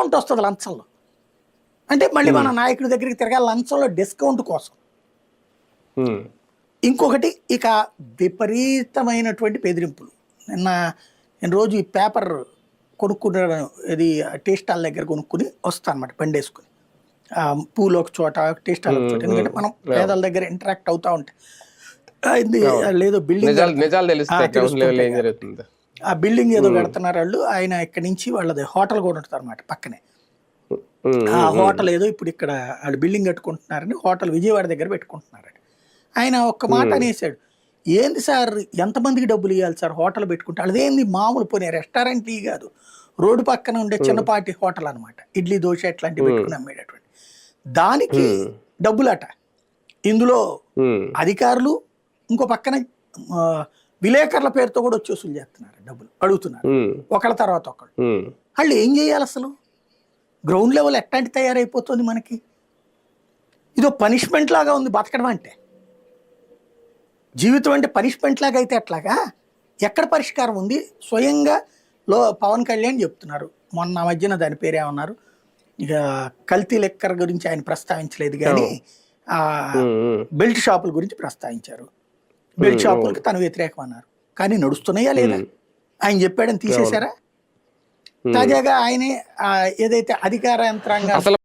Discount వస్తుంది లంచంలో. అంటే మళ్ళీ మన నాయకుడి దగ్గరికి తిరగాలి లంచంలో డిస్కౌంట్ కోసం. ఇంకొకటి ఇక విపరీతమైనటువంటి బెదిరింపులు. నిన్న నేను రోజు ఈ పేపర్ కొనుక్కున్నాను ఇది టీ స్టాల్ దగ్గర కొనుక్కుని వస్తాను అనమాట బండి వేసుకుని ఆ, పూలు ఒక చోట టీ స్టాల్ ఒక చోట. ఎందుకంటే మనం పేదల దగ్గర ఇంటరాక్ట్ అవుతా ఉంటాయి లేదో బిల్డింగ్ నిజాలు నిజాలు తెలుస్తాయి ఆ, బిల్డింగ్ ఏదో కడుతున్నారు వాళ్ళు. ఆయన ఇక్కడి నుంచి వాళ్ళది హోటల్ కూడా ఉంటుంది అనమాట పక్కనే ఆ హోటల్ ఏదో ఇప్పుడు ఇక్కడ వాళ్ళు బిల్డింగ్ కట్టుకుంటున్నారని హోటల్ విజయవాడ దగ్గర పెట్టుకుంటున్నారు ఆయన ఒక్క మాట అనేసాడు ఏంది సార్ ఎంతమందికి డబ్బులు ఇవ్వాలి సార్ హోటల్ పెట్టుకుంటే? అదేంది మామూలు పోనీ రెస్టారెంట్ ఇవి కాదు. రోడ్డు పక్కన ఉండే చిన్నపాటి హోటల్ అన్నమాట. ఇడ్లీ దోశ ఇట్లాంటివి పెట్టుకుని అమ్మేటటువంటి. దానికి డబ్బులట. ఇందులో అధికారులు ఇంకో పక్కన విలేకరుల పేరుతో కూడా వచ్చి వసూలు చేస్తున్నారు డబ్బులు అడుగుతున్నారు. ఒకళ్ళ తర్వాత ఒకళ్ళు. వాళ్ళు ఏం చేయాలి అసలు? గ్రౌండ్ లెవెల్ ఎట్లాంటి తయారైపోతుంది మనకి? ఇదో పనిష్మెంట్ లాగా ఉంది బతకడం అంటే. జీవితం అంటే పనిష్మెంట్ లాగా అయితే ఎట్లాగా? ఎక్కడ పరిష్కారం ఉంది? స్వయంగా లో పవన్ కళ్యాణ్ చెప్తున్నారు. మొన్న మధ్యన దాని పేరేమన్నారు ఇక కల్తీ లెక్కర్ గురించి ఆయన ప్రస్తావించలేదు కానీ. బెల్ట్ షాపుల గురించి ప్రస్తావించారు. బెల్ట్ షాపులకి తను వ్యతిరేకం అన్నారు కానీ నడుస్తున్నాయా లేదా? ఆయన చెప్పాడని తీసేశారా? తాజాగా ఆయనే ఏదైతే అధికార యంత్రాంగం అసలు